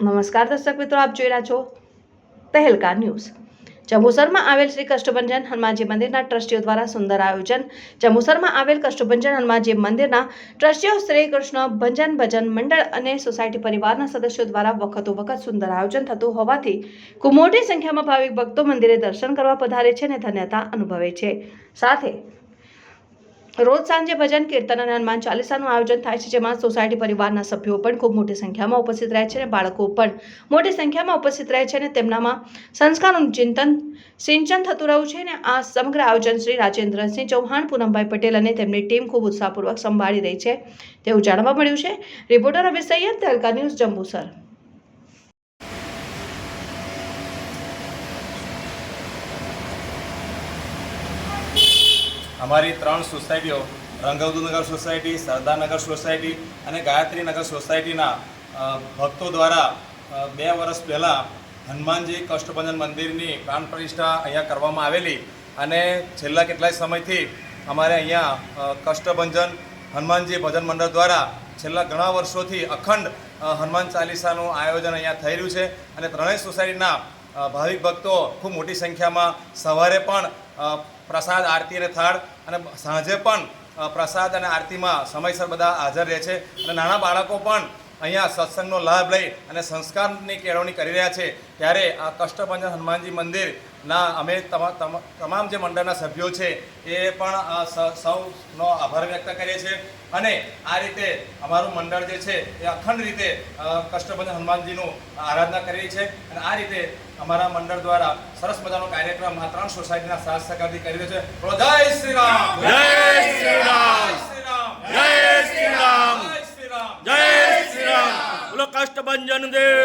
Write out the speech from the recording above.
નમસ્કાર દર્શક મિત્રો, આપ જોઈ રહ્યા છો પહેલકા ન્યૂઝ. જંબુસરમાં આવેલ શ્રી કષ્ટભંજન હનુમાનજી મંદિરના ટ્રસ્ટીઓ દ્વારા સુંદર આયોજન. જંબુસરમાં આવેલ કષ્ટભંજન હનુમાનજી મંદિરના ટ્રસ્ટીઓ શ્રી કૃષ્ણ ભજન ભજન મંડળ અને સોસાયટી પરિવારના સદસ્યો દ્વારા વખતો વખત સુંદર આયોજન થતું હોવાથી ખૂબ મોટી સંખ્યામાં ભાવિક ભક્તો મંદિરે દર્શન કરવા પધારે છે અને ધન્યતા અનુભવે છે. સાથે રોજ સાંજે ભજન, કીર્તન અને હનુમાન ચાલીસાનું આયોજન થાય છે, જેમાં સોસાયટી પરિવારના સભ્યો પણ ખૂબ મોટી સંખ્યામાં ઉપસ્થિત રહે છે અને બાળકો પણ મોટી સંખ્યામાં ઉપસ્થિત રહે છે અને તેમનામાં સંસ્કારનું ચિંતન, સિંચન થતું રહ્યું છે અને આ સમગ્ર આયોજન શ્રી રાજેન્દ્રસિંહ ચૌહાણ, પૂનમભાઈ પટેલ અને તેમની ટીમ ખૂબ ઉત્સાહપૂર્વક સંભાળી રહી છે. તેવું જાણવા મળ્યું છે. Reporter Abhi Saiyad Tehelka news Jambusar. અમારી ત્રણ સોસાયટીઓ, રંગવદુનગર સોસાયટી, સરદારનગર સોસાયટી અને ગાયત્રીનગર સોસાયટીના ભક્તો દ્વારા બે વર્ષ પહેલાં હનુમાનજી કષ્ટભંજન મંદિરની પ્રાણ પ્રતિષ્ઠા અહીંયા કરવામાં આવેલી અને છેલ્લા કેટલાય સમયથી અમારે અહીંયા કષ્ટભંજન, હનુમાનજી ભજન મંડળ દ્વારા છેલ્લા ઘણા વર્ષોથી અખંડ હનુમાન ચાલીસાનું આયોજન અહીંયા થઈ રહ્યું છે અને ત્રણેય સોસાયટીના ભાવિક ભક્તો ખૂબ મોટી સંખ્યામાં સવારે પણ પ્રસાદ, આરતી અને થાળ અને સાંજે પણ પ્રસાદ અને આરતીમાં સમયસર બધા હાજર રહે છે. અને નાના બાળકો પણ અહીંયા સત્સંગનો લાભ લઈ અને સંસ્કારની કેળવણી કરી રહ્યા છે. ત્યારે આ કષ્ટભંજન હનુમાનજી મંદિરના અમે તમા- તમા- તમામ જે મંડળના સભ્યો છે, એ પણ સૌનો આભાર વ્યક્ત કરીએ છીએ. અને આ રીતે અમારું મંડળ જે છે, એ અખંડ રીતે કષ્ટભંજન હનુમાનજીનું આરાધના કરી છે. અને આ રીતે અમારા મંડળ દ્વારા સરસ મજાનો કાર્યક્રમ આ ત્રણ સોસાયટીના સાથ સહકારથી કરી રહ્યો છે. જય શ્રી રામ. 탑한 자는데.